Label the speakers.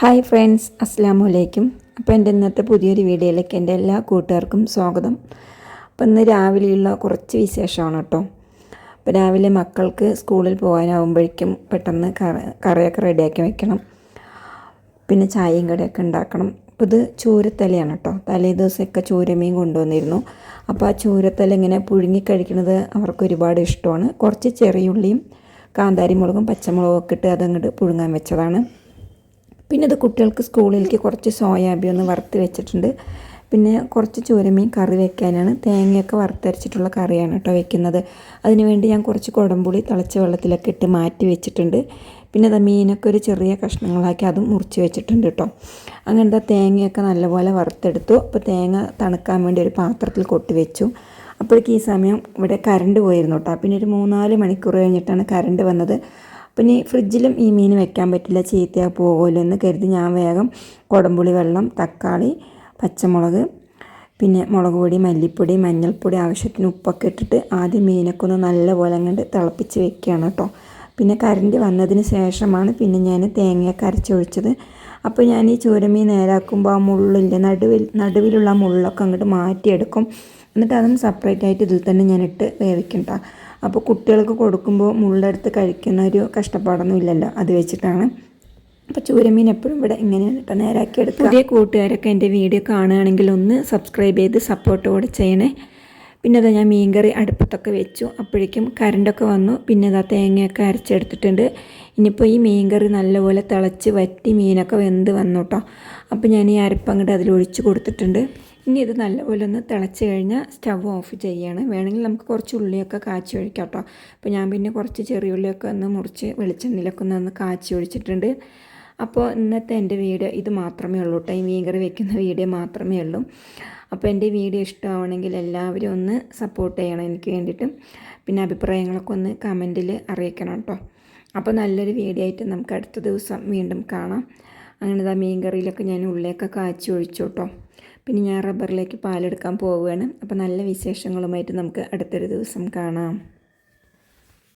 Speaker 1: Hi friends അസ്സാം വലൈക്കും അപ്പോൾ എന്റെ ഇന്നത്തെ പുതിയൊരു വീഡിയോയിലേക്ക് എന്റെ എല്ലാ കൂട്ടുകാർക്കും സ്വാഗതം. അപ്പോൾ ഇന്ന് രാവിലെയുള്ള കുറച്ച് വിശേഷമാണ് കേട്ടോ അപ്പോൾ രാവിലെ മക്കൾക്ക് സ്കൂളിൽ പോകാനാവുമ്പോഴേക്കും പെട്ടെന്ന് കറ കറിയൊക്കെ റെഡിയാക്കി വെക്കണം. പിന്നെ ചായയും കടിയൊക്കെ ഉണ്ടാക്കണം. അപ്പോൾ ഇത് ചൂരത്തലയാണ് കേട്ടോ തലേ ദിവസമൊക്കെ ചൂരമീൻ കൊണ്ടുവന്നിരുന്നു. അപ്പോൾ ആ ചൂരത്തല ഇങ്ങനെ പുഴുങ്ങി കഴിക്കുന്നത് അവർക്ക് ഒരുപാട് ഇഷ്ടമാണ്. കുറച്ച് ചെറിയുള്ളിയും കാന്താരി മുളകും പച്ചമുളകും ഒക്കെ ഇട്ട് അതങ്ങോട്ട് പുഴുങ്ങാൻ വെച്ചതാണ്. പിന്നെ ഇത് കുട്ടികൾക്ക് സ്കൂളിലേക്ക് കുറച്ച് സോയാബീൻ ഒന്ന് വറുത്ത് വെച്ചിട്ടുണ്ട്. പിന്നെ കുറച്ച് ചൂരമീൻ കറി വെക്കാനാണ്. തേങ്ങയൊക്കെ വറുത്തരച്ചിട്ടുള്ള കറിയാണ് കേട്ടോ വെക്കുന്നത്. അതിനുവേണ്ടി ഞാൻ കുറച്ച് കുടംപുളി തിളച്ച വെള്ളത്തിലൊക്കെ ഇട്ട് മാറ്റി വെച്ചിട്ടുണ്ട്. പിന്നെ അത് മീനൊക്കെ ഒരു ചെറിയ കഷ്ണങ്ങളാക്കി അതും മുറിച്ച് വെച്ചിട്ടുണ്ട് കേട്ടോ. അങ്ങനത്തെ തേങ്ങയൊക്കെ നല്ലപോലെ വറുത്തെടുത്തു. അപ്പോൾ തേങ്ങ തണുക്കാൻ വേണ്ടി ഒരു പാത്രത്തിൽ കൊട്ടി വെച്ചു. അപ്പോഴേക്ക് ഈ സമയം ഇവിടെ കറണ്ട് പോയിരുന്നു കേട്ടോ. പിന്നെ ഒരു മൂന്നാൽ മണിക്കൂർ കഴിഞ്ഞിട്ടാണ് കറണ്ട് വന്നത്. പിന്നെ ഫ്രിഡ്ജിലും ഈ മീൻ വെക്കാൻ പറ്റില്ല. ചീത്തയാ പോകുമല്ലോ എന്ന് കരുതി ഞാൻ വേഗം കുടംപുളി വെള്ളം തക്കാളി പച്ചമുളക് പിന്നെ മുളക് പൊടി മല്ലിപ്പൊടി മഞ്ഞൾപ്പൊടി ആവശ്യത്തിന് ഉപ്പൊക്കെ ഇട്ടിട്ട് ആദ്യം മീനൊക്കെ ഒന്ന് നല്ലപോലെ അങ്ങോട്ട് തിളപ്പിച്ച് വെക്കുകയാണ് കേട്ടോ. പിന്നെ കരണ്ട് വന്നതിന് ശേഷമാണ് പിന്നെ ഞാൻ തേങ്ങയൊക്കെ അരച്ചൊഴിച്ചത് അപ്പോൾ ഞാൻ ഈ ചൂരമീൻ നേരാക്കുമ്പോൾ ആ മുള്ളിന്റെ നടുവിൽ നടുവിലുള്ള മുള്ളൊക്കെ അങ്ങോട്ട് മാറ്റിയെടുക്കും. എന്നിട്ട് അതും സെപ്പറേറ്റ് ആയിട്ട് ഇതിൽ തന്നെ ഞാൻ ഇട്ട് വേവിക്കണ്ട അപ്പോൾ കുട്ടികൾക്ക് കൊടുക്കുമ്പോൾ മുള്ളെടുത്ത് കഴിക്കുന്ന ഒരു കഷ്ടപ്പാടൊന്നും ഇല്ലല്ലോ അത് വെച്ചിട്ടാണ്. അപ്പോൾ ചൂരമീൻ എപ്പോഴും ഇവിടെ ഇങ്ങനെയാണ് കേട്ടോ നേരാക്കി എടുക്കുക. പുതിയ കൂട്ടുകാരൊക്കെ എന്റെ വീഡിയോ കാണുകയാണെങ്കിൽ ഒന്ന് സബ്സ്ക്രൈബ് ചെയ്ത് സപ്പോർട്ട് കൂടെ ചെയ്യണേ. പിന്നെ അതാ ഞാൻ മീൻകറി അടുപ്പത്തൊക്കെ വെച്ചു. അപ്പോഴേക്കും കറണ്ടൊക്കെ വന്നു. പിന്നെ അതാ തേങ്ങയൊക്കെ അരച്ചെടുത്തിട്ടുണ്ട്. ഇനിയിപ്പോൾ ഈ മീൻകറി നല്ലപോലെ തിളച്ച് വറ്റി മീനൊക്കെ വെന്ത് വന്നു കേട്ടോ അപ്പോൾ ഞാൻ ഈ അരപ്പങ്ങോട്ട് അതിലൊഴിച്ച് കൊടുത്തിട്ടുണ്ട്. ഇനി ഇത് നല്ലപോലെ ഒന്ന് തിളച്ച് കഴിഞ്ഞാൽ സ്റ്റവ് ഓഫ് ചെയ്യാണ്. വേണമെങ്കിൽ നമുക്ക് കുറച്ച് ഉള്ളിയൊക്കെ കാച്ചി ഒഴിക്കാം കേട്ടോ അപ്പോൾ ഞാൻ പിന്നെ കുറച്ച് ചെറിയ ഉള്ളിയൊക്കെ ഒന്ന് മുറിച്ച് വെളിച്ചെണ്ണയിലൊക്കെ ഒന്ന് ഒന്ന് കാച്ചി ഒഴിച്ചിട്ടുണ്ട്. അപ്പോൾ ഇന്നത്തെ എന്റെ വീഡിയോ ഇത് മാത്രമേ ഉള്ളൂ കേട്ടോ ഈ മീൻകറി വെക്കുന്ന വീഡിയോ മാത്രമേ ഉള്ളൂ. അപ്പോൾ എന്റെ വീഡിയോ ഇഷ്ടമാവണമെങ്കിൽ എല്ലാവരും ഒന്ന് സപ്പോർട്ട് ചെയ്യണം എനിക്ക് വേണ്ടിയിട്ട്. പിന്നെ അഭിപ്രായങ്ങളൊക്കെ ഒന്ന് കമന്റിൽ അറിയിക്കണം കേട്ടോ. അപ്പോൾ നല്ലൊരു വീഡിയോ ആയിട്ട് നമുക്ക് അടുത്ത ദിവസം വീണ്ടും കാണാം. അങ്ങനെ മീൻ കറിയിലൊക്കെ ഞാൻ ഉള്ളിയൊക്കെ കാച്ചി ഒഴിച്ചു കേട്ടോ. പിന്നെ ഞാൻ റബ്ബറിലേക്ക് പാലെടുക്കാൻ പോവുകയാണ്. അപ്പോൾ നല്ല വിശേഷങ്ങളുമായിട്ട് നമുക്ക് അടുത്തൊരു ദിവസം കാണാം.